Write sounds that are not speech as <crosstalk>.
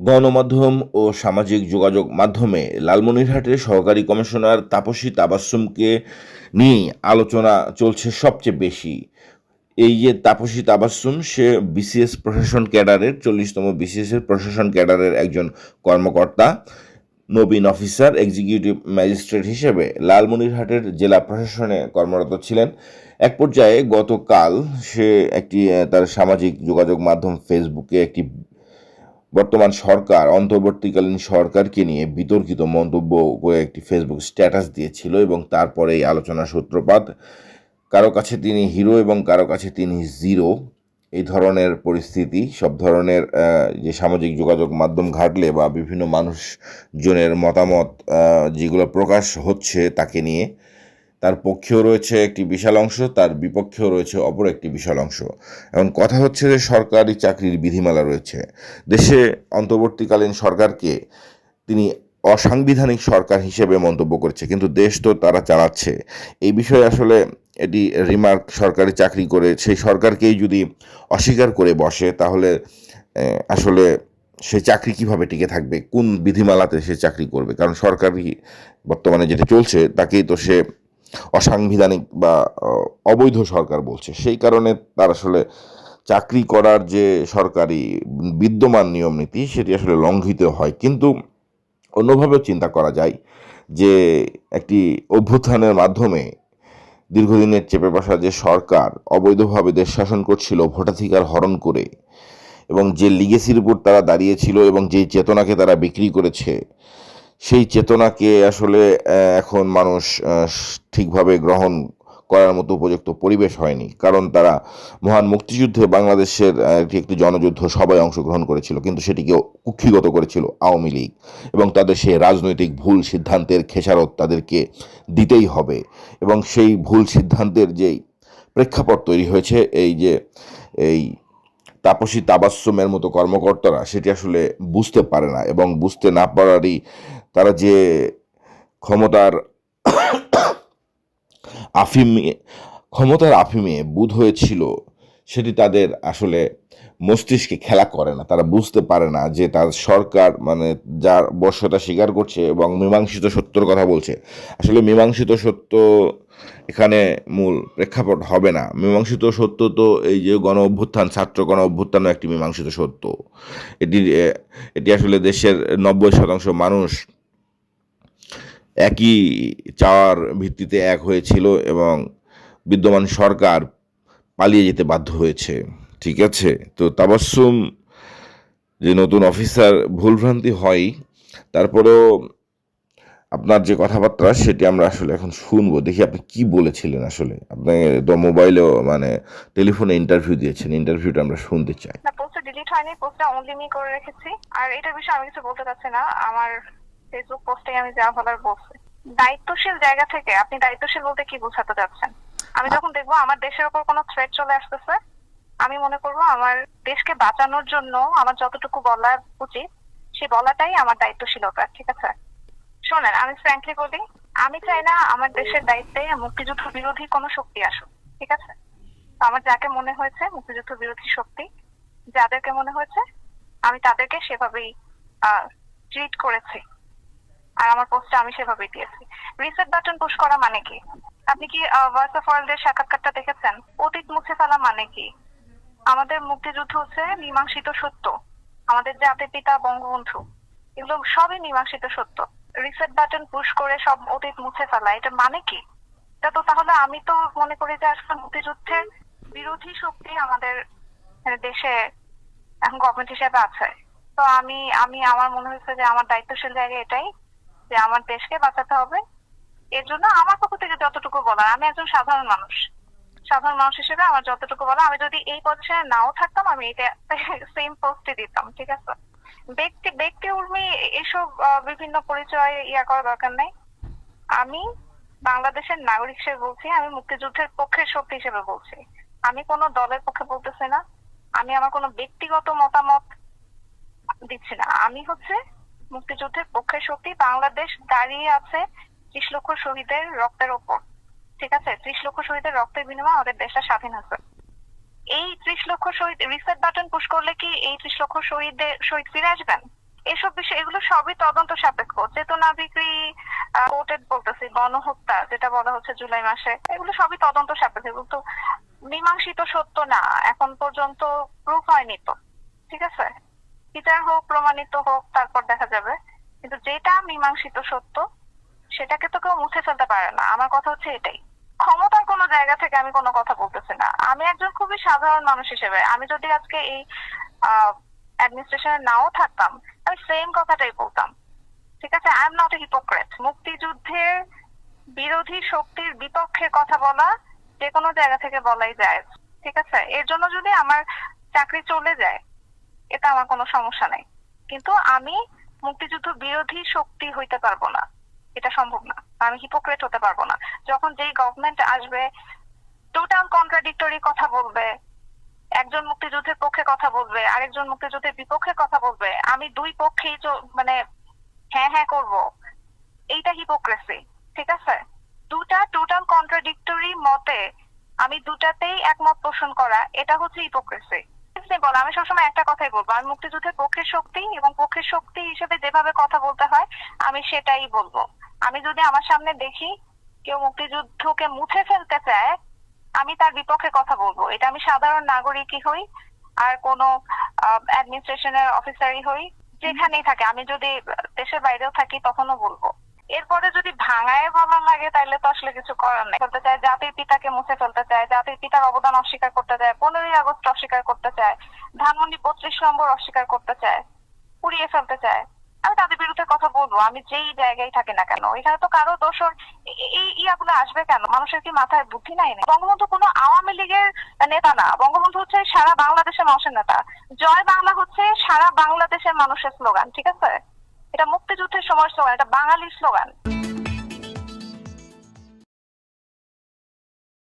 গণমাধ্যম ও সামাজিক যোগাযোগ মাধ্যমে লালমনিরহাটের সহকারী কমিশনার তাপসী তাবাসুমকে নিয়ে আলোচনা চলছে সবচেয়ে বেশি। এই যে তাপসী তাবাসুম সে বিসিএস প্রশাসন ক্যাডারের, চল্লিশতম বিসিএস এর প্রশাসন ক্যাডারের একজন কর্মকর্তা, নবীন অফিসার, এক্সিকিউটিভ ম্যাজিস্ট্রেট হিসেবে লালমনিরহাটের জেলা প্রশাসনে কর্মরত ছিলেন। এক পর্যায়ে গতকাল সে একটি, তার সামাজিক যোগাযোগ মাধ্যম ফেসবুকে একটি বর্তমান সরকার, অন্তর্বর্তীকালীন সরকারকে নিয়ে বিতর্কিত মন্তব্য করে একটি ফেসবুক স্ট্যাটাস দিয়েছিল এবং তারপরে এই আলোচনার সূত্রপাত। কারও কাছে তিনি হিরো এবং কারও কাছে তিনি জিরো এই ধরনের পরিস্থিতি, সব ধরনের যে সামাজিক যোগাযোগ মাধ্যম ঘাটলে বা বিভিন্ন মানুষজনের মতামত যেগুলো প্রকাশ হচ্ছে তাকে নিয়ে তার পক্ষেও রয়েছে একটি বিশাল অংশ, তার বিপক্ষেও রয়েছে অপর একটি বিশাল অংশ। এখন কথা হচ্ছে যে সরকারি চাকরির বিধিমালা রয়েছে। দেশে অন্তর্বর্তীকালীন সরকারকে তিনি অসাংবিধানিক সরকার হিসেবে মন্তব্য করেছে, কিন্তু দেশ তো তারা চালাচ্ছে। এই বিষয়ে আসলে এটি রিমার্ক সরকারি চাকরি করে, সেই সরকারকেই যদি অস্বীকার করে বসে, তাহলে আসলে সে চাকরি কীভাবে টিকে থাকবে? কোন বিধিমালাতে সে চাকরি করবে? কারণ সরকারি বর্তমানে যেটা চলছে, তাকেই তো সে অসাংবিধানিক বা অবৈধ সরকার বলছে। সেই কারণে তার আসলে চাকরি করার যে সরকারি বিদ্যমান নিয়ম নীতি, সেটি আসলে লঙ্ঘিত হয়। কিন্তু অন্যভাবেও চিন্তা করা যায় যে, একটি অভ্যুত্থানের মাধ্যমে দীর্ঘদিনের চেপে বসা যে সরকার অবৈধভাবে দেশ শাসন করছিল, ভোটাধিকার হরণ করে, এবং যে লিগেসির উপর তারা দাঁড়িয়েছিল এবং যে চেতনাকে তারা বিক্রি করেছে সেই চেতনাকে আসলে এখন মানুষ ঠিকভাবে গ্রহণ করার মতো উপযুক্ত পরিবেশ হয়নি। কারণ তারা মহান মুক্তিযুদ্ধে বাংলাদেশের একটি একটি জনযুদ্ধ সবাই অংশগ্রহণ করেছিল, কিন্তু সেটিকে কুক্ষিগত করেছিল আওয়ামী লীগ। এবং তাদের সেই রাজনৈতিক ভুল সিদ্ধান্তের খেসারত তাদেরকে দিতেই হবে। এবং সেই ভুল সিদ্ধান্তের যেই প্রেক্ষাপট তৈরি হয়েছে, এই যে, এই তাপসী তাবাস্যমের মতো কর্মকর্তারা, সেটি আসলে বুঝতে পারে না। এবং বুঝতে না পারারই তারা যে ক্ষমতার আফিমে ক্ষমতার আফিমে বুধ হয়েছিল, সেটি তাদের আসলে মস্তিষ্কে খেলা করে না। তারা বুঝতে পারে না যে তার সরকার মানে যার বর্ষতা স্বীকার করছে এবং মীমাংসিত সত্যর কথা বলছে। আসলে মীমাংসিত সত্য এখানে মূল প্রেক্ষাপট হবে না। মীমাংসিত সত্য তো এই যে গণ অভ্যুত্থান, ছাত্র গণ অভ্যুত্থানও একটি মীমাংসিত সত্য। এটি এটি আসলে দেশের নব্বই শতাংশ মানুষ একই চাওয়ার ভিত্তিতে এক হয়েছিল এবং বিদ্যমান সরকার পালিয়ে যেতে বাধ্য হয়েছে। ঠিক আছে? তো তাবাসসুম যে নতুন অফিসার ভুলভ্রান্তি হয়, তারপরেও আপনার যে কথাবার্তা, সেটি আমরা আসলে এখন শুনব। দেখি আপনি কি বলেছিলেন আসলে? আপনি তো মোবাইলেও মানে টেলিফোনে ইন্টারভিউ দিয়েছেন, ইন্টারভিউটা আমরা শুনতে চাই। না পোস্টটা ডিলিট হয়নি পোস্টটা অনলি মি করে রেখেছি। আর এটার বিষয়ে আমি কিছু বলতে চাচ্ছি না। আমার ফেসবুক পোস্টে আমি যা বলার বলছি। দায়িত্বশীল জায়গা থেকে আপনি দায়িত্বশীল বলতে কি বোঝাতে চাচ্ছেন? আমি যখন দেখব আমার দেশের উপর কোনো থ্রেট চলে আসতেছে, আমি মনে করব আমার দেশকে বাঁচানোর জন্য আমার যতটুকু বলা উচিত, সে বলাটাই আমার দায়িত্বশীলতা, ঠিক আছে? শোনেন, আমি ফ্র্যাঙ্কলি বলি, আমি চাই না আমার দেশের দায়িত্বে মুক্তিযুদ্ধ বিরোধী কোনো শক্তি আসুক, ঠিক আছে? আমার যাকে মনে হয়েছে মুক্তিযুদ্ধ বিরোধী শক্তি, যাদেরকে মনে হয়েছে, আমি তাদেরকে সেভাবেই ট্রিট করেছি। আর আমার পোস্টে আমি সেভাবেই দিয়েছি। রিসেট বাটন পুশ করা মানে কি? আপনি কি ভয়েস অফ ওয়ার্ল্ডের সাক্ষাৎকারটা দেখেছেন? অতীত মুছে ফেলা মানে কি? আমাদের মুক্তিযুদ্ধ হচ্ছে মীমাংসিত সত্য। আমাদের জাতির পিতা, বঙ্গবন্ধু, এগুলো সবই মীমাংসিত সত্য। রিসেট বাটন পুশ করে সব অতীত মুছে ফেলা, এটা মানে কি? এটা তো তাহলে আমি তো মনে করি যে আসলে মুক্তিযুদ্ধের বিরোধী শক্তি আমাদের দেশে এখন গভর্নমেন্ট হিসেবে আছে। তো আমি আমি, আমার মনে হয়েছে যে আমার দায়িত্বশীল জায়গা এটাই। যে আমার দেশকে বাঁচাতে হবে, এর জন্য আমার পক্ষ থেকে যতটুকু বলার, আমি একজন সাধারণ মানুষ। সাধারণ মানুষ হিসেবে আমার যতটুকু বলা আমি যদি এই পজিশনে নাও থাকতাম, আমি এটা <laughs> সেম পোস্টে দিতাম, ঠিক আছে? ব্যক্তি ব্যক্তি উর্মি, এসব বিভিন্ন পরিচয় ইয়া করা দরকার নাই। আমি বাংলাদেশের নাগরিক হিসেবে বলছি, আমি মুক্তিযুদ্ধের পক্ষের শক্তি হিসেবে বলছি। আমি কোনো দলের পক্ষে বলতেছি না। আমি আমার কোনো ব্যক্তিগত মতামত দিচ্ছি না। আমি হচ্ছে মুক্তিযুদ্ধের পক্ষের শক্তি বাংলাদেশ দাঁড়িয়ে আছে ত্রিশ লক্ষ শহীদের রক্তের ওপর। ঠিক আছে? ত্রিশ লক্ষ শহীদের রক্তের বিনিময়ে আমাদের দেশটা স্বাধীন হয়েছে। এই ত্রিশ লক্ষ শহীদ রিসেট বাটন পুশ করলে কি এই ত্রিশ লক্ষ শহীদের শহীদ ফিরে আসবেন? এসব বিষয়, এগুলো সবই তদন্ত সাপেক্ষ। চেতনা বিক্রি কোর্টেড বলতেছি, গণহত্যা, যেটা বলা হচ্ছে জুলাই মাসে, এগুলো সবই তদন্ত সাপেক্ষ। এগুলো তো মীমাংসিত সত্য না। এখন পর্যন্ত প্রুফ হয়নি তো। ঠিক আছে? বিচার হোক, প্রমাণিত হোক, তারপর দেখা যাবে। কিন্তু যেটা মীমাংসিত সত্য, সেটাকে তো কেউ মুছে ফেলতে পারে না। আমার কথা হচ্ছে এটাই। ক্ষমতার কোনো জায়গা থেকে আমি কোনো কথা বলতেছি না। আমি একজন খুবই সাধারণ মানুষ হিসেবে। আমি যদি আজকে এই অ্যাডমিনিস্ট্রেশনে নাও থাকতাম, আমি সেম কথাটাই বলতাম। ঠিক আছে? I am not a hypocrite মুক্তিযুদ্ধের বিরোধী শক্তির বিপক্ষে কথা বলা যে কোনো জায়গা থেকে বলাই যায়। ঠিক আছে? এর জন্য যদি আমার চাকরি চলে যায় এটা আমার কোনো সমস্যা নাই। কিন্তু আমি মুক্তিযুদ্ধ বিরোধী শক্তি হইতে পারব না। এটা সম্ভব না। আমি হিপোক্রেট হতে পারব না। যখন যেই গভর্নমেন্ট আসবে টোটাল কন্ট্রাডিক্টরি কথা বলবে, একজন মুক্তিযুদ্ধের পক্ষে কথা বলবে, আরেকজন মুক্তিযুদ্ধের বিপক্ষে কথা বলবে, আমি দুই পক্ষেই মানে হ্যাঁ হ্যাঁ করব। এইটা হিপোক্রেসি ঠিক আছে? দুটা টোটাল কন্ট্রাডিক্টরি মতে আমি দুটাতেই একমত পোষণ করা, এটা হচ্ছে হিপোক্রেসি বল, আমি সবসময় একটা কথাই বলব আমি মুক্তিযুদ্ধের পক্ষের শক্তি এবং পক্ষের শক্তি হিসেবে যেভাবে কথা বলতে হয়, আমি সেটাই বলব। আমি যদি আমার সামনে দেখি কেউ মুক্তিযুদ্ধকে মুছে ফেলতে চায়, আমি তার বিপক্ষে কথা বলব। এটা আমি সাধারণ নাগরিকই হই, আর কোনো অ্যাডমিনিস্ট্রেশনের অফিসারই হই, যেখানেই থাকে। আমি যদি দেশের বাইরেও থাকি, তখনও বলব। এরপরে যদি ভাঙায় ভালো লাগে তাহলে তো আসলে কিছু করার নেই। ফেলতে চায় জাতির পিতাকে মুছে ফেলতে চায়, জাতির পিতার অবদান অস্বীকার করতে চায়, পনেরোই আগস্ট অস্বীকার করতে চায়, ধানমন্ডি বত্রিশ নম্বর অস্বীকার করতে চায়, পুড়িয়ে ফেলতে চায়। আমি তাদের বিরুদ্ধে কথা বলব, আমি যেই জায়গায় থাকি না কেন, এখানে তো কারও দোষর এই ইয়াগুলো আসবে কেন? মানুষের কি মাথায় বুদ্ধি নাই? বঙ্গবন্ধু কোনো আওয়ামী লীগের নেতা না। বঙ্গবন্ধু হচ্ছে সারা বাংলাদেশের মানুষের নেতা। জয় বাংলা হচ্ছে সারা বাংলাদেশের মানুষের স্লোগান, ঠিক আছে? এটা মুক্তিযুদ্ধের সময় স্লোগান এটা বাঙালির স্লোগান